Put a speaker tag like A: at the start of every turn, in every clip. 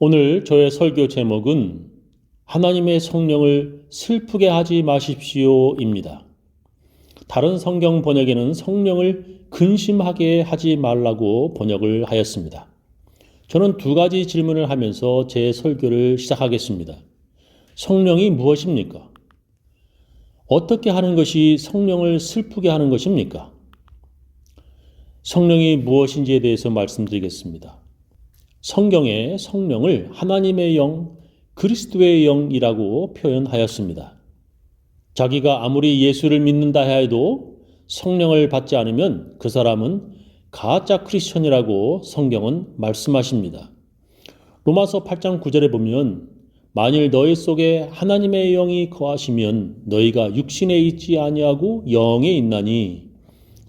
A: 오늘 저의 설교 제목은 하나님의 성령을 슬프게 하지 마십시오입니다. 다른 성경 번역에는 성령을 근심하게 하지 말라고 번역을 하였습니다. 저는 두 가지 질문을 하면서 제 설교를 시작하겠습니다. 성령이 무엇입니까? 어떻게 하는 것이 성령을 슬프게 하는 것입니까? 성령이 무엇인지에 대해서 말씀드리겠습니다. 성경에 성령을 하나님의 영, 그리스도의 영이라고 표현하였습니다. 자기가 아무리 예수를 믿는다 해도 성령을 받지 않으면 그 사람은 가짜 크리스천이라고 성경은 말씀하십니다. 로마서 8장 9절에 보면 만일 너희 속에 하나님의 영이 거하시면 너희가 육신에 있지 아니하고 영에 있나니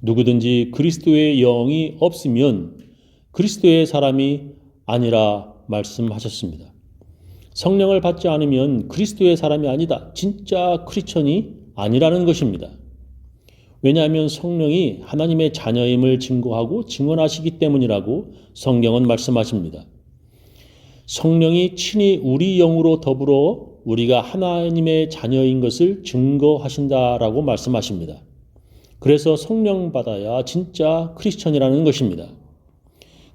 A: 누구든지 그리스도의 영이 없으면 그리스도의 사람이 아니라 말씀하셨습니다. 성령을 받지 않으면 그리스도의 사람이 아니다. 진짜 크리스천이 아니라는 것입니다. 왜냐하면 성령이 하나님의 자녀임을 증거하고 증언하시기 때문이라고 성경은 말씀하십니다. 성령이 친히 우리 영으로 더불어 우리가 하나님의 자녀인 것을 증거하신다라고 말씀하십니다. 그래서 성령 받아야 진짜 크리스천이라는 것입니다.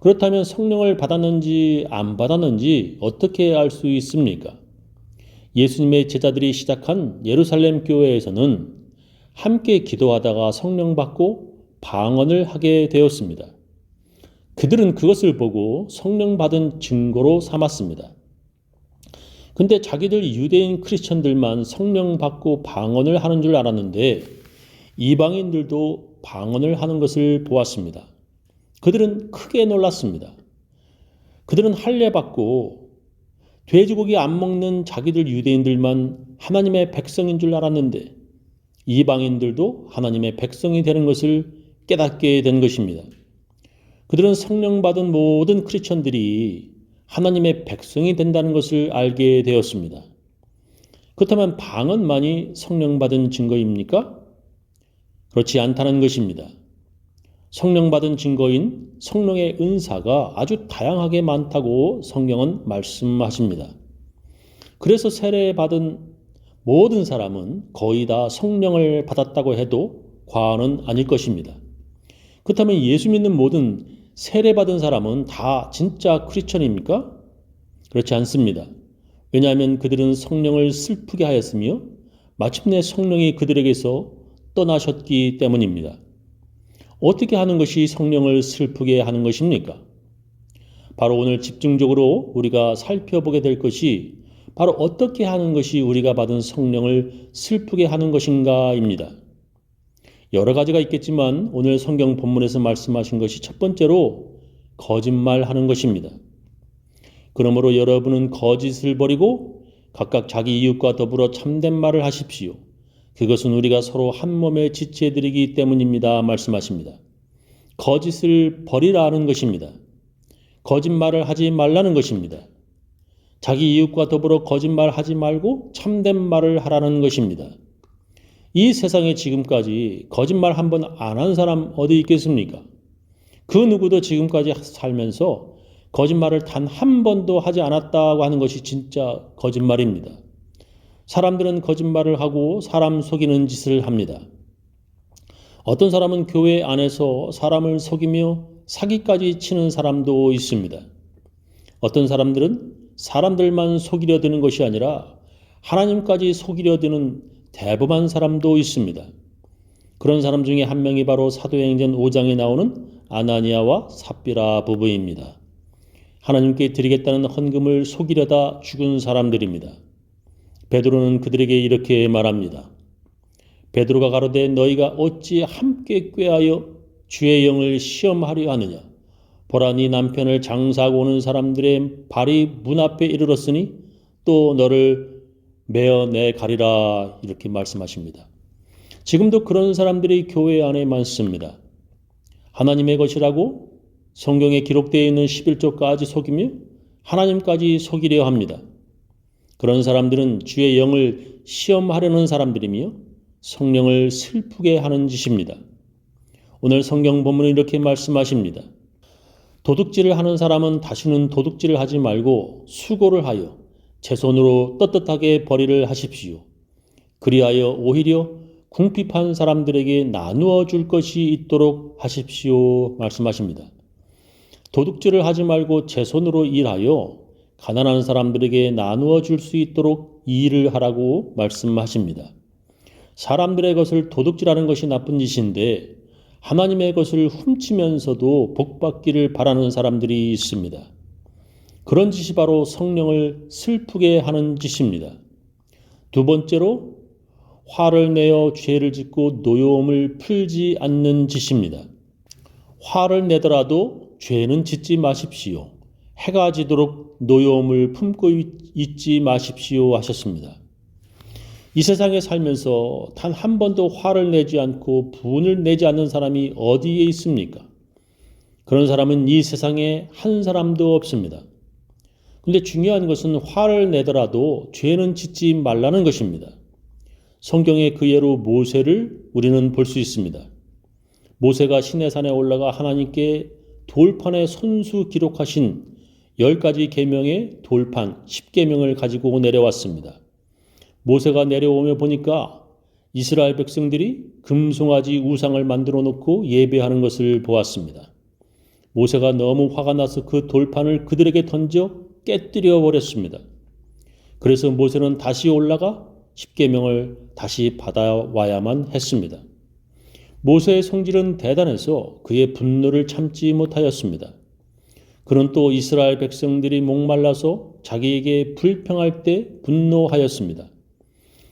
A: 그렇다면 성령을 받았는지 안 받았는지 어떻게 알 수 있습니까? 예수님의 제자들이 시작한 예루살렘 교회에서는 함께 기도하다가 성령 받고 방언을 하게 되었습니다. 그들은 그것을 보고 성령 받은 증거로 삼았습니다. 근데 자기들 유대인 크리스천들만 성령 받고 방언을 하는 줄 알았는데 이방인들도 방언을 하는 것을 보았습니다. 그들은 크게 놀랐습니다. 그들은 할례 받고 돼지고기 안 먹는 자기들 유대인들만 하나님의 백성인 줄 알았는데 이방인들도 하나님의 백성이 되는 것을 깨닫게 된 것입니다. 그들은 성령 받은 모든 크리스천들이 하나님의 백성이 된다는 것을 알게 되었습니다. 그렇다면 방언만이 성령 받은 증거입니까? 그렇지 않다는 것입니다. 성령 받은 증거인 성령의 은사가 아주 다양하게 많다고 성경은 말씀하십니다. 그래서 세례 받은 모든 사람은 거의 다 성령을 받았다고 해도 과언은 아닐 것입니다. 그렇다면 예수 믿는 모든 세례 받은 사람은 다 진짜 크리스천입니까? 그렇지 않습니다. 왜냐하면 그들은 성령을 슬프게 하였으며 마침내 성령이 그들에게서 떠나셨기 때문입니다. 어떻게 하는 것이 성령을 슬프게 하는 것입니까? 바로 오늘 집중적으로 우리가 살펴보게 될 것이 바로 어떻게 하는 것이 우리가 받은 성령을 슬프게 하는 것인가입니다. 여러 가지가 있겠지만 오늘 성경 본문에서 말씀하신 것이 첫 번째로 거짓말하는 것입니다. 그러므로 여러분은 거짓을 버리고 각각 자기 이웃과 더불어 참된 말을 하십시오. 그것은 우리가 서로 한 몸에 지체드리기 때문입니다. 말씀하십니다. 거짓을 버리라는 것입니다. 거짓말을 하지 말라는 것입니다. 자기 이웃과 더불어 거짓말 하지 말고 참된 말을 하라는 것입니다. 이 세상에 지금까지 거짓말 한 번 안 한 사람 어디 있겠습니까? 그 누구도 지금까지 살면서 거짓말을 단 한 번도 하지 않았다고 하는 것이 진짜 거짓말입니다. 사람들은 거짓말을 하고 사람 속이는 짓을 합니다. 어떤 사람은 교회 안에서 사람을 속이며 사기까지 치는 사람도 있습니다. 어떤 사람들은 사람들만 속이려 드는 것이 아니라 하나님까지 속이려 드는 대범한 사람도 있습니다. 그런 사람 중에 한 명이 바로 사도행전 5장에 나오는 아나니아와 삽비라 부부입니다. 하나님께 드리겠다는 헌금을 속이려다 죽은 사람들입니다. 베드로는 그들에게 이렇게 말합니다. 베드로가 가로되 너희가 어찌 함께 꾀하여 주의 영을 시험하려 하느냐? 보라 네 남편을 장사하고 오는 사람들의 발이 문 앞에 이르렀으니 또 너를 메어 내 가리라 이렇게 말씀하십니다. 지금도 그런 사람들이 교회 안에 많습니다. 하나님의 것이라고 성경에 기록되어 있는 11조까지 속이며 하나님까지 속이려 합니다. 그런 사람들은 주의 영을 시험하려는 사람들이며 성령을 슬프게 하는 짓입니다. 오늘 성경 본문은 이렇게 말씀하십니다. 도둑질을 하는 사람은 다시는 도둑질을 하지 말고 수고를 하여 제 손으로 떳떳하게 벌이를 하십시오. 그리하여 오히려 궁핍한 사람들에게 나누어 줄 것이 있도록 하십시오. 말씀하십니다. 도둑질을 하지 말고 제 손으로 일하여 가난한 사람들에게 나누어 줄 수 있도록 일을 하라고 말씀하십니다. 사람들의 것을 도둑질하는 것이 나쁜 짓인데 하나님의 것을 훔치면서도 복받기를 바라는 사람들이 있습니다. 그런 짓이 바로 성령을 슬프게 하는 짓입니다. 두 번째로 화를 내어 죄를 짓고 노여움을 풀지 않는 짓입니다. 화를 내더라도 죄는 짓지 마십시오. 해가 지도록 노여움을 품고 있지 마십시오 하셨습니다. 이 세상에 살면서 단 한 번도 화를 내지 않고 분을 내지 않는 사람이 어디에 있습니까? 그런 사람은 이 세상에 한 사람도 없습니다. 근데 중요한 것은 화를 내더라도 죄는 짓지 말라는 것입니다. 성경의 그 예로 모세를 우리는 볼 수 있습니다. 모세가 시내산에 올라가 하나님께 돌판에 손수 기록하신 열 가지 계명의 돌판 10계명을 가지고 내려왔습니다. 모세가 내려오며 보니까 이스라엘 백성들이 금송아지 우상을 만들어 놓고 예배하는 것을 보았습니다. 모세가 너무 화가 나서 그 돌판을 그들에게 던져 깨뜨려 버렸습니다. 그래서 모세는 다시 올라가 십계명을 다시 받아와야만 했습니다. 모세의 성질은 대단해서 그의 분노를 참지 못하였습니다. 그는 또 이스라엘 백성들이 목말라서 자기에게 불평할 때 분노하였습니다.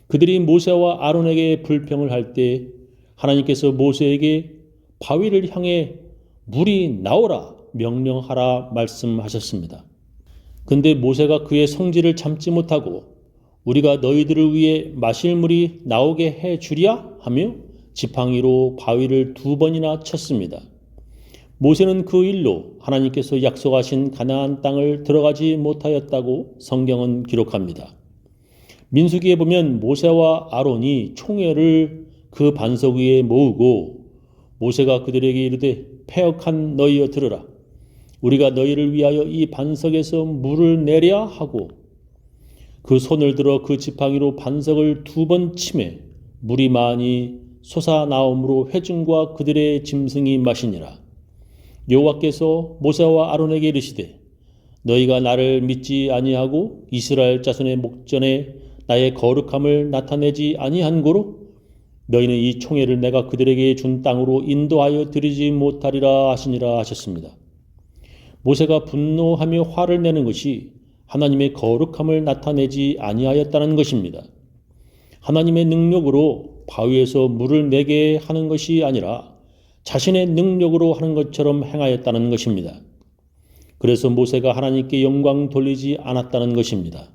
A: 그들이 모세와 아론에게 불평을 할 때 하나님께서 모세에게 바위를 향해 물이 나오라 명령하라 말씀하셨습니다. 근데 모세가 그의 성질을 참지 못하고 우리가 너희들을 위해 마실 물이 나오게 해 주랴 하며 지팡이로 바위를 두 번이나 쳤습니다. 모세는 그 일로 하나님께서 약속하신 가나안 땅을 들어가지 못하였다고 성경은 기록합니다. 민수기에 보면 모세와 아론이 총회를 그 반석 위에 모으고 모세가 그들에게 이르되 패역한 너희여 들으라 우리가 너희를 위하여 이 반석에서 물을 내랴 하고 그 손을 들어 그 지팡이로 반석을 두 번 치매 물이 많이 솟아나옴으로 회중과 그들의 짐승이 마시니라 여호와께서 모세와 아론에게 이르시되 너희가 나를 믿지 아니하고 이스라엘 자손의 목전에 나의 거룩함을 나타내지 아니한 고로 너희는 이 총회를 내가 그들에게 준 땅으로 인도하여 드리지 못하리라 하시니라 하셨습니다. 모세가 분노하며 화를 내는 것이 하나님의 거룩함을 나타내지 아니하였다는 것입니다. 하나님의 능력으로 바위에서 물을 내게 하는 것이 아니라 자신의 능력으로 하는 것처럼 행하였다는 것입니다. 그래서 모세가 하나님께 영광 돌리지 않았다는 것입니다.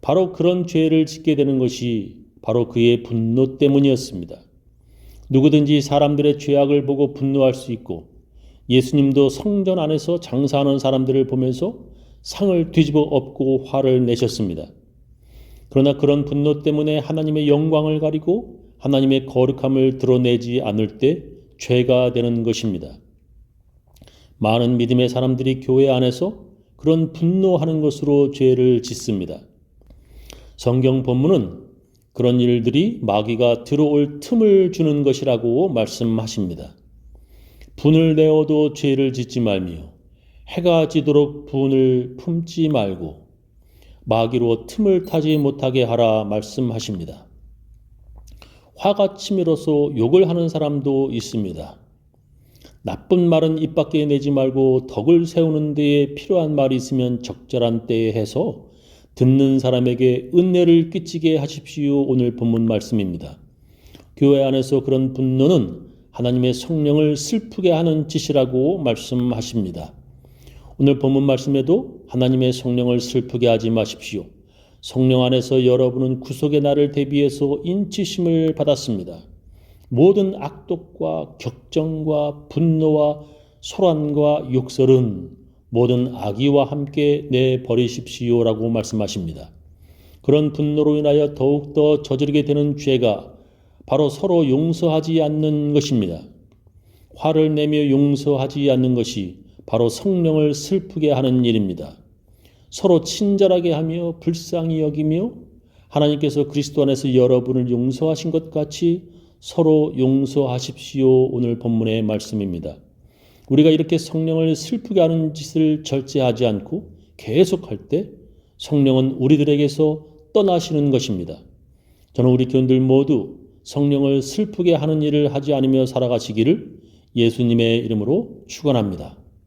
A: 바로 그런 죄를 짓게 되는 것이 바로 그의 분노 때문이었습니다. 누구든지 사람들의 죄악을 보고 분노할 수 있고 예수님도 성전 안에서 장사하는 사람들을 보면서 상을 뒤집어 엎고 화를 내셨습니다. 그러나 그런 분노 때문에 하나님의 영광을 가리고 하나님의 거룩함을 드러내지 않을 때 죄가 되는 것입니다. 많은 믿음의 사람들이 교회 안에서 그런 분노하는 것으로 죄를 짓습니다. 성경 본문은 그런 일들이 마귀가 들어올 틈을 주는 것이라고 말씀하십니다. 분을 내어도 죄를 짓지 말며 해가 지도록 분을 품지 말고 마귀로 틈을 타지 못하게 하라 말씀하십니다. 화가 치밀어서 욕을 하는 사람도 있습니다. 나쁜 말은 입 밖에 내지 말고 덕을 세우는 데에 필요한 말이 있으면 적절한 때에 해서 듣는 사람에게 은혜를 끼치게 하십시오. 오늘 본문 말씀입니다. 교회 안에서 그런 분노는 하나님의 성령을 슬프게 하는 짓이라고 말씀하십니다. 오늘 본문 말씀에도 하나님의 성령을 슬프게 하지 마십시오. 성령 안에서 여러분은 구속의 날을 대비해서 인치심을 받았습니다. 모든 악독과 격정과 분노와 소란과 욕설은 모든 악의와 함께 내버리십시오라고 말씀하십니다. 그런 분노로 인하여 더욱더 저지르게 되는 죄가 바로 서로 용서하지 않는 것입니다. 화를 내며 용서하지 않는 것이 바로 성령을 슬프게 하는 일입니다. 서로 친절하게 하며 불쌍히 여기며 하나님께서 그리스도 안에서 여러분을 용서하신 것 같이 서로 용서하십시오. 오늘 본문의 말씀입니다. 우리가 이렇게 성령을 슬프게 하는 짓을 절제하지 않고 계속할 때 성령은 우리들에게서 떠나시는 것입니다. 저는 우리 교인들 모두 성령을 슬프게 하는 일을 하지 않으며 살아가시기를 예수님의 이름으로 축원합니다.